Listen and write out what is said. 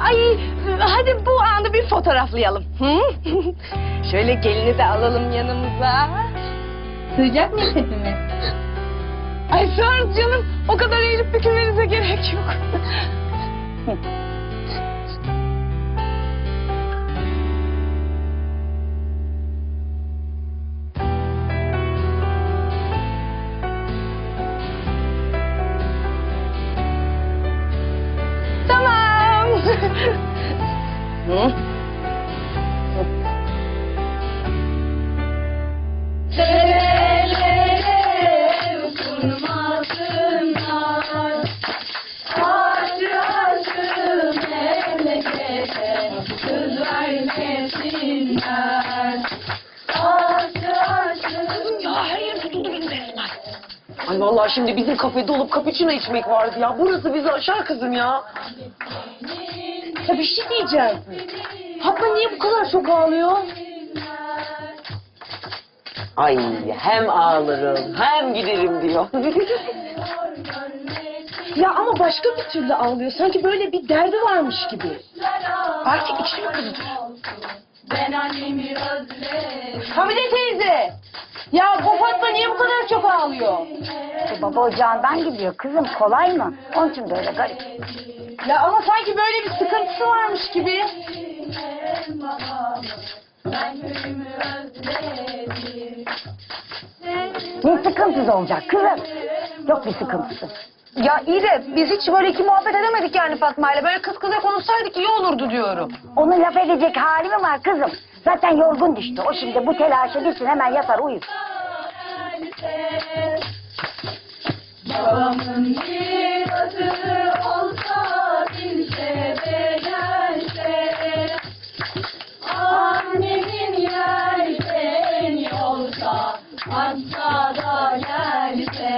Ay hadi bu anı bir fotoğraflayalım. Hı? Şöyle gelini de alalım yanımıza. Sığacak mıyız hepimiz? Ay sığarız canım. O kadar eğilip bükülmenize gerek yok. tamam. Hı? Ya her yer tutuldu benim resmen. Ay vallahi şimdi bizim kafede olup cappuccino içmek vardı ya. Burası bizi aşar kızım ya. Ya bir şey diyeceğim. Fatma niye bu kadar çok ağlıyor? Ay hem ağlarım hem giderim diyor. Ya ama başka bir türlü ağlıyor. Sanki böyle bir derdi varmış gibi. Belki içli mi kızıdır? Hamide teyze. Ya bu Fatma niye bu kadar çok ağlıyor? E, baba ocağından gidiyor. Kızım kolay mı? Onun için böyle garip. Ya ama sanki böyle bir sıkıntısı varmış gibi. Ne sıkıntısı olacak kızım? Yok bir sıkıntısı. Ya iyi de biz hiç böyle iki muhabbet edemedik yani Fatma'yla. Böyle kız kıza konuşsaydık iyi olurdu diyorum. Onun laf edecek hali mi var kızım? Zaten yorgun düştü. O şimdi bu telaşı bitsin hemen yatar uyur bize. Babamın mirası olsa bilse beğense. Annemin yerden olsa hasta da gelse.